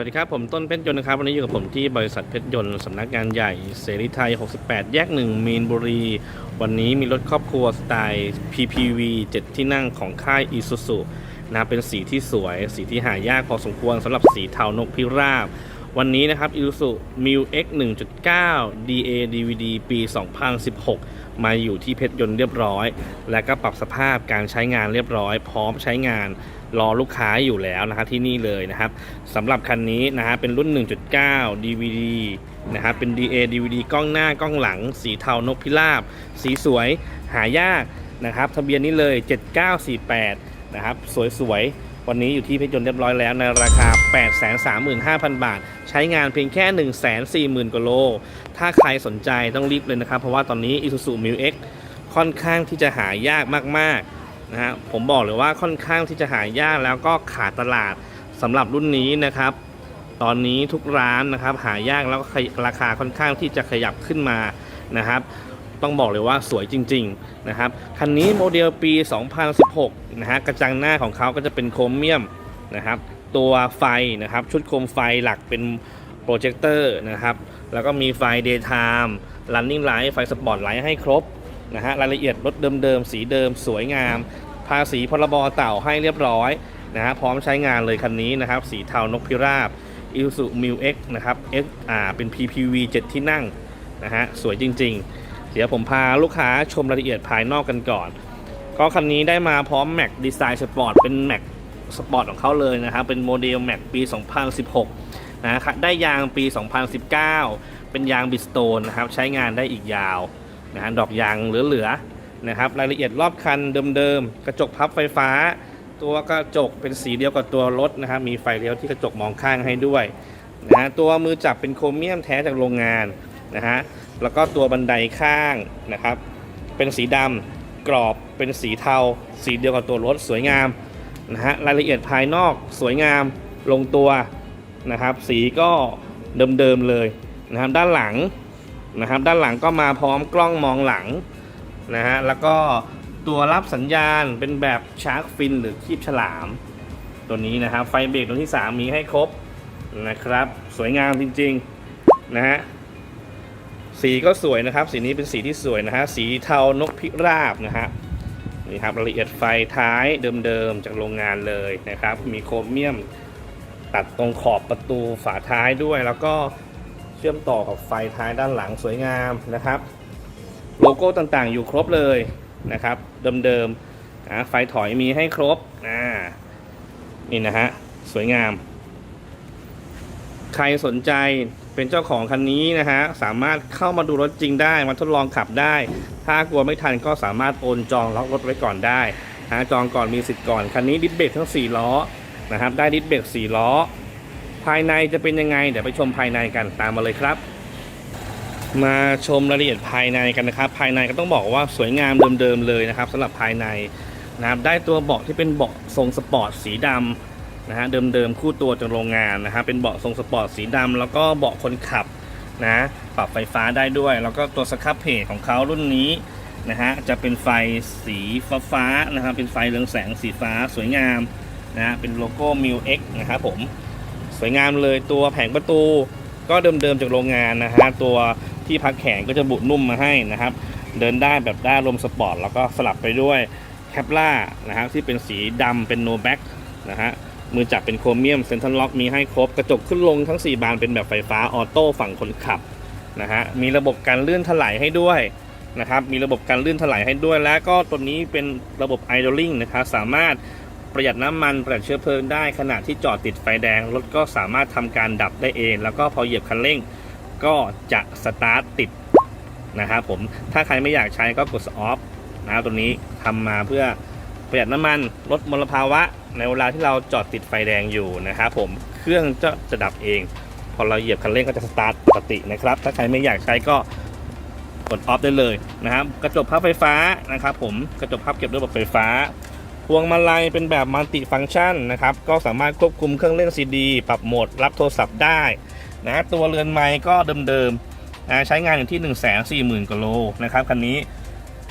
วัสดีครับ ผมต้นเพชรยนต์นะครับ วันนี้อยู่กับผมที่บริษัทเพชรยนต์สำนักงานใหญ่เสรีไทย 68 แยก 1 มีนบุรี วันนี้มีรถครอบครัวสไตล์ PPV 7 ที่นั่งของค่าย Isuzu นะเป็นสีที่สวย สีที่หายากพอสมควรสำหรับสีเทานกพิราบ วันนี้นะครับ Isuzu Mil X 1.9 DA DVD ปี 2016 มาอยู่ที่เพชรยนต์เรียบร้อย และก็ปรับสภาพการใช้งานเรียบร้อย พร้อมใช้งาน รอลูกค้าอยู่แล้วนะครับที่นี่เลยนะครับสำหรับคันนี้นะฮะเป็นรุ่น 1.9 DVD นะครับเป็น DA DVD กล้องหน้ากล้องหลัง สีเทานกพิราบ สีสวยหายากนะครับทะเบียนนี้เลย 7948 นะครับสวยๆ วันนี้อยู่ที่เพชรยนต์เรียบร้อยแล้วในราคา 835,000 บาท ใช้งานเพียงแค่ 140,000กว่าโล ถ้าใครสนใจต้องรีบเลยนะครับ เพราะว่าตอนนี้ Isuzu Mil X ค่อนข้างที่จะหายากมากๆ นะฮะผมบอกเลยว่าค่อนข้างที่จะหายากแล้วก็ขาดตลาดสำหรับรุ่นนี้นะครับ ตอนนี้ทุกร้านนะครับหายากแล้วก็ราคาค่อนข้างที่จะขยับขึ้นมานะครับ ต้องบอกเลยว่าสวยจริง ๆนะครับคันนี้โมเดลปี 2016 นะฮะกระจังหน้าของเขาก็จะเป็นโครเมียมนะครับ ตัวไฟนะครับ ชุดโคมไฟหลักเป็นโปรเจคเตอร์นะครับ แล้วก็มีไฟ daytime running light ไฟสปอตไลท์ให้ครบ นะฮะรายละเอียดรถเดิมๆสีเดิมสวยงาม ภาษีพรบเต่าให้เรียบร้อยนะฮะพร้อมใช้งานเลยคันนี้นะครับ สีเทานกพิราบ Isuzu Mil X นะครับ X อ่าเป็น PPV 7 ที่นั่งนะฮะสวยจริง ๆ เดี๋ยวผมพาลูกค้าชมรายละเอียดภายนอกกันก่อน ก็คันนี้ได้มาพร้อม Mac Design Sport เป็น Mac Sport ของเขาเลยนะครับเป็นโมเดล Mac ปี 2016 นะครับได้ยางปี 2019 เป็นยางบิสโตนนะครับใช้งานได้อีกยาว นะฮะดอกยางเหลือๆนะครับ รายละเอียดรอบคันเดิมๆ กระจกพับไฟฟ้า ตัวกระจกเป็นสีเดียวกับตัวรถนะครับ มีไฟเลี้ยวที่กระจกมองข้างให้ด้วยนะฮะตัวมือจับเป็นโครเมียมแท้จากโรงงานนะฮะแล้วก็ตัวบันไดข้างนะครับ เป็นสีดำกรอบเป็นสีเทา สีเดียวกับตัวรถสวยงามนะฮะรายละเอียดภายนอกสวยงามลงตัวนะครับ สีก็เดิมๆเลยนะครับ ด้านหลัง นะครับ ด้านหลังก็มาพร้อมกล้องมองหลังนะฮะแล้วก็ตัวรับสัญญาณเป็นแบบชาร์กฟินหรือคีบฉลาม ตัวนี้นะครับ ไฟเบรกตัวที่ 3 มีให้ครบนะครับ สวยงามจริงๆนะฮะสีก็สวยนะครับ สีนี้เป็นสีที่สวยนะฮะสีเทานกพิราบนะฮะนี่ครับรายละเอียดไฟท้ายเดิมๆจากโรงงานเลยนะครับ มีโครเมียมตัดตรงขอบประตูฝาท้ายด้วย แล้วก็ เชื่อมต่อกับไฟท้ายด้านหลังสวยงามนะครับ โลโก้ต่างๆอยู่ครบเลยนะครับ เดิมๆนะไฟถอยมีให้ครบอ่านี่นะฮะสวยงาม ใครสนใจเป็นเจ้าของคันนี้นะฮะสามารถเข้ามาดูรถจริงได้มาทดลองขับได้ ถ้ากลัวไม่ทันก็สามารถโอนจองล็อกรถไว้ก่อนได้ฮะจองก่อนมีสิทธิ์ก่อนคันนี้ดิสเบรกทั้ง 4 ล้อนะครับได้ดิสเบรก4ล้อ ภายในจะเป็นยังไง เดี๋ยวไปชมภายในกันตามมาเลยครับ มาชมรายละเอียดภายในกันนะครับ ภายในก็ต้องบอกว่าสวยงามเดิมๆเลยนะครับสำหรับภายในนะครับได้ตัวเบาะที่เป็นเบาะทรงสปอร์ตสีดำนะฮะเดิมๆคู่ตัวจากโรงงานนะฮะเป็นเบาะทรงสปอร์ตสีดำแล้วก็เบาะคนขับนะปรับไฟฟ้าได้ด้วย แล้วก็ตัวสครับเพจของเขารุ่นนี้นะฮะจะเป็นไฟสีฟ้าฟ้านะครับเป็นไฟเรืองแสงสีฟ้าสวยงามนะฮะเป็นโลโก้ m i l X นะครับผม สวยงามเลยตัวแผงประตูก็เดิมๆจากโรงงานนะฮะตัวที่พักแขนก็จะบุนุ่มมาให้นะครับ เดินได้แบบได้ลมสปอร์ตแล้วก็สลับไปด้วยแคปล่านะครับที่เป็นสีดำเป็นโนแบ็กนะฮะมือจับเป็นโครเมียมเซ็นทรัลล็อกมีให้ครบกระจกขึ้นลงทั้ง 4 บานเป็นแบบไฟฟ้าออโต้ฝั่งคนขับนะฮะมีระบบการเลื่อนถลายให้ด้วยนะครับมีระบบการเลื่อนถลายให้ด้วย และก็ตัวนี้เป็นระบบ idling นะครับสามารถ ประหยัดน้ำมันประหยัดเชื้อเพลิงได้ขณะที่จอดติดไฟแดง รถก็สามารถทำการดับได้เอง แล้วก็พอเหยียบคันเร่งก็จะสตาร์ทติดนะครับผมถ้าใครไม่อยากใช้ก็กดออฟนะตัวนี้ทำมาเพื่อประหยัดน้ำมันลดมลภาวะ ในเวลาที่เราจอดติดไฟแดงอยู่นะครับผมเครื่องจะจะดับเอง พอเราเหยียบคันเร่งก็จะสตาร์ทปกตินะครับ ถ้าใครไม่อยากใช้ก็กดออฟได้เลยนะครับ กระจกพับไฟฟ้านะครับผมกระจกพับเก็บด้วยระบบไฟฟ้า พวงมาลัยเป็นแบบมัลติฟังก์ชันนะครับ ก็สามารถควบคุมเครื่องเล่นซีดีปรับโหมดรับโทรศัพท์ได้นะตัวเรือนไม้ก็เดิมๆนะใช้งานอยู่ที่ 1 4 0 0 0 0กิโลนะครับคันนี้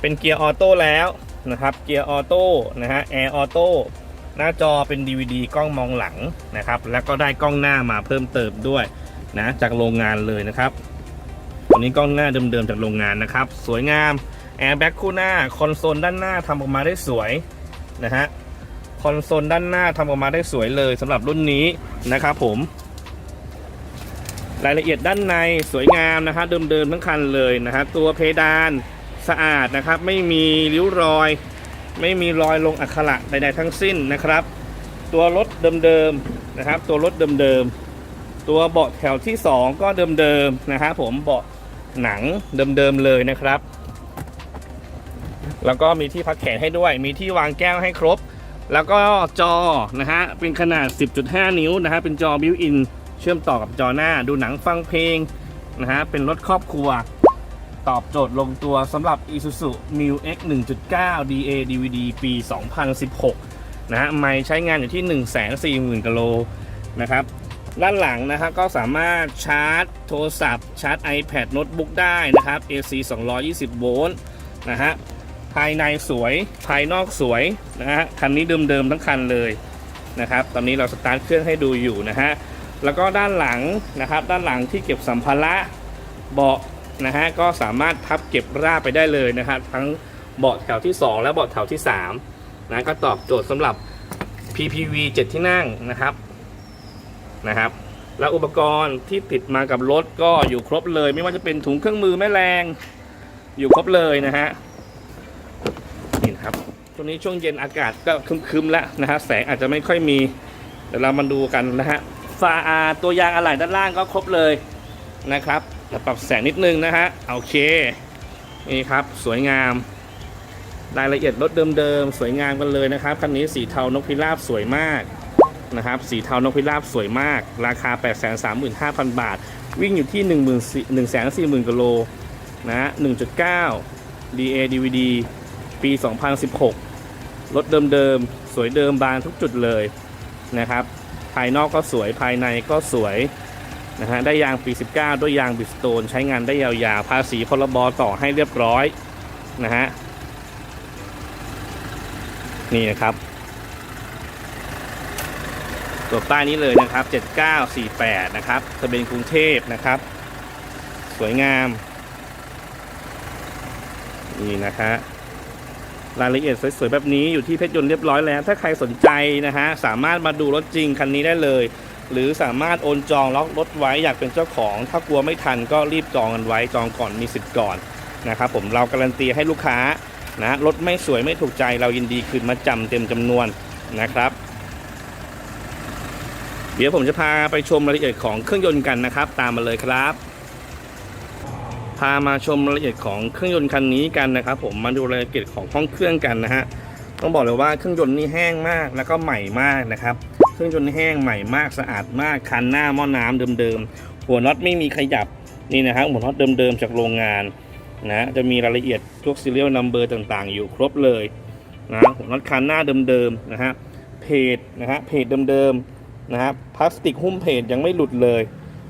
เป็นเกียร์ออโต้แล้วนะครับเกียร์ออโต้นะฮะแอร์ออโต้หน้าจอเป็น DVD กล้องมองหลังนะครับ แล้วก็ได้กล้องหน้ามาเพิ่มเติมด้วยนะจากโรงงานเลยนะครับตัวนี้กล้องหน้าเดิมๆจากโรงงานนะครับ สวยงามแอร์แบ็กคู่หน้าคอนโซลด้านหน้าทำออกมาได้สวย นะฮะคอนโซลด้านหน้าทำออกมาได้สวยเลยสำหรับรุ่นนี้นะครับผมรายละเอียดด้านในสวยงามนะครับเดิมๆทั้งคันเลยนะครับตัวเพดานสะอาดนะครับ ไม่มีริ้วรอย ไม่มีรอยลงอักขระใดๆทั้งสิ้นนะครับ ตัวรถเดิมๆนะครับ ตัวรถเดิมๆตัวเบาะแถวที่ 2 ก็เดิมๆนะครับผมเบาะหนังเดิมๆเลยนะครับ แล้วก็มีที่พักแขนให้ด้วย มีที่วางแก้วให้ครบ แล้วก็จอนะฮะเป็นขนาด 10.5 นิ้วนะฮะเป็นจอบิวอินเชื่อมต่อกับจอหน้าดูหนังฟังเพลงนะฮะเป็นรถครอบครัว ตอบโจทย์ลงตัวสำหรับ Isuzu Mu X 1.9 DA DVD ปี 2016 นะฮะไม่ใช้งานอยู่ที่ 140,000กิโลนะครับด้านหลังนะครับก็สามารถชาร์จโทรศัพท์ ชาร์จ iPad โน้ตบุ๊กได้นะครับ AC 220 โวลต์นะฮะ ภายในสวย ภายนอกสวยนะฮะ คันนี้เดิมๆทั้งคันเลยนะครับ ตอนนี้เราสตาร์ทเครื่องให้ดูอยู่นะฮะ แล้วก็ด้านหลังนะครับ ด้านหลังที่เก็บสัมภาระเบาะนะฮะ ก็สามารถพับเก็บราบไปได้เลยนะครับ ทั้งเบาะแถวที่ 2 และเบาะแถวที่3นะก็ตอบโจทย์สำหรับ PPV 7 ที่นั่งนะครับ นะครับแล้วอุปกรณ์ที่ติดมากับรถก็อยู่ครบเลย ไม่ว่าจะเป็นถุงเครื่องมือแม่แรง อยู่ครบเลยนะฮะ นะครับช่วงนี้ช่วงเย็นอากาศก็คึมๆแล้วนะฮะแสงอาจจะไม่ค่อยมีเดี๋ยวเรามาดูกันนะฮะฝาอาตัวยางอะไหล่ด้านล่างก็ครบเลยนะครับเดี๋ยวปรับแสงนิดนึงนะฮะโอเคนี่ครับสวยงามรายละเอียดรถเดิมๆ สวยงามกันเลยนะครับคันนี้สีเทานกพิราบสวยมากนะครับสีเทานกพิราบสวยมาก ราคา 835,000 บาท วิ่งอยู่ที่ 1 4 0 0 0กิโลนะฮะ1.9 DA DVD ปี 2016 รถเดิมๆ สวยเดิมบานทุกจุดเลยนะครับ ภายนอกก็สวยภายในก็สวยนะฮะได้ยางปี 19 ด้วยยางบิสโตน ใช้งานได้ยาวๆ ภาษีพรบต่อให้เรียบร้อยนะฮะนี่นะครับ ตัวป้ายนี้เลยนะครับ 7948 นะครับทะเบียนกรุงเทพนะครับ สวยงาม นี่นะฮะ รายละเอียดสวยๆแบบนี้อยู่ที่เพชรยนต์เรียบร้อยแล้ว ถ้าใครสนใจนะฮะสามารถมาดูรถจริงคันนี้ได้เลย หรือสามารถโอนจองล็อกรถไว้อยากเป็นเจ้าของ ถ้ากลัวไม่ทันก็รีบจองกันไว้จองก่อนมีสิทธิ์ก่อนนะครับผมเราการันตีให้ลูกค้านะรถไม่สวยไม่ถูกใจเรายินดีคืนมาจำเต็มจำนวนนะครับ เดี๋ยวผมจะพาไปชมรายละเอียดของเครื่องยนต์กันนะครับ ตามมาเลยครับ พามาชมรายละเอียดของเครื่องยนต์คันนี้กันนะครับผมมาดูรายละเอียดของห้องเครื่องกันนะฮะต้องบอกเลยว่าเครื่องยนต์นี่แห้งมากแล้วก็ใหม่มากนะครับ เครื่องยนต์แห้งใหม่มากสะอาดมากคันหน้าหม้อน้ำเดิมๆหัวน็อตไม่มีขยับนี่นะฮะหัวน็อตเดิมๆจากโรงงานนะจะมีรายละเอียดพวก serial number ต่างๆ อยู่ครบเลยนะหัวน็อตคันหน้าเดิมๆนะฮะเพจนะฮะเพจเดิมๆนะฮะพลาสติกหุ้มเพจยังไม่หลุดเลย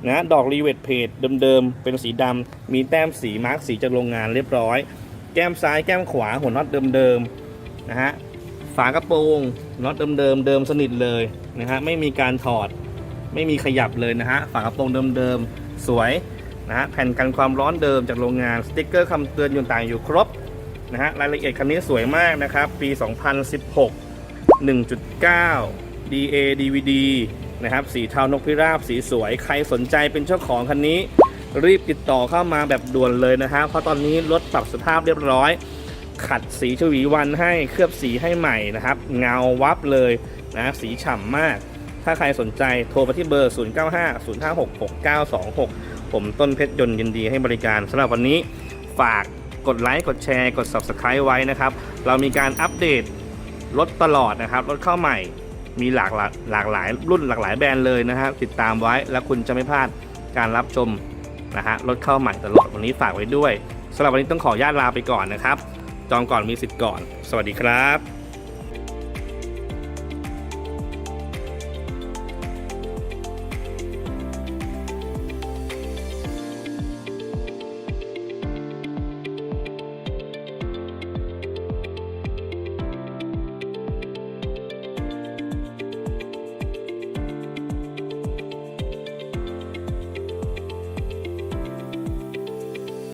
นะดอกรีเวทเพจเดิมๆ เป็นสีดำมีแต้มสีมาร์กสีจากโรงงานเรียบร้อย แก้มซ้ายแก้มขวาหัวน็อตเดิมๆนะฮะฝากระโปรงน็อตเดิมๆเดิมสนิทเลยนะฮะไม่มีการถอดไม่มีขยับเลยนะฮะฝากระโปรงเดิมๆสวยนะฮะแผ่นกันความร้อนเดิมจากโรงงานสติ๊กเกอร์คำเตือนต่างๆอยู่ครบนะฮะรายละเอียดคันนี้สวยมากนะครับ ปี 2016 1.9 DA DVD นะครับ สีเทานกพิราบสีสวย ใครสนใจเป็นเจ้าของคันนี้ รีบติดต่อเข้ามาแบบด่วนเลยนะฮะเพราะตอนนี้รถปรับสภาพเรียบร้อย ขัดสีชวีวันให้เคลือบสีให้ใหม่นะครับ เงาวับเลยนะสีฉ่ำมาก ถ้าใครสนใจโทรไปที่เบอร์ 0950566926 ผมต้นเพชรยนต์ยินดีให้บริการสำหรับวันนี้ฝากกดไลค์กดแชร์กด Subscribe ไว้นะครับ เรามีการอัปเดตรถตลอดนะครับรถเข้าใหม่ มีหลากหลายหลากหลายรุ่นหลากหลายแบรนด์เลยนะครับ ติดตามไว้แล้วคุณจะไม่พลาดการรับชมนะฮะรถเข้าใหม่ตลอดวันนี้ฝากไว้ด้วยสำหรับวันนี้ต้องขอญาตลาไปก่อนนะครับ จองก่อนมีสิทธิ์ก่อน สวัสดีครับ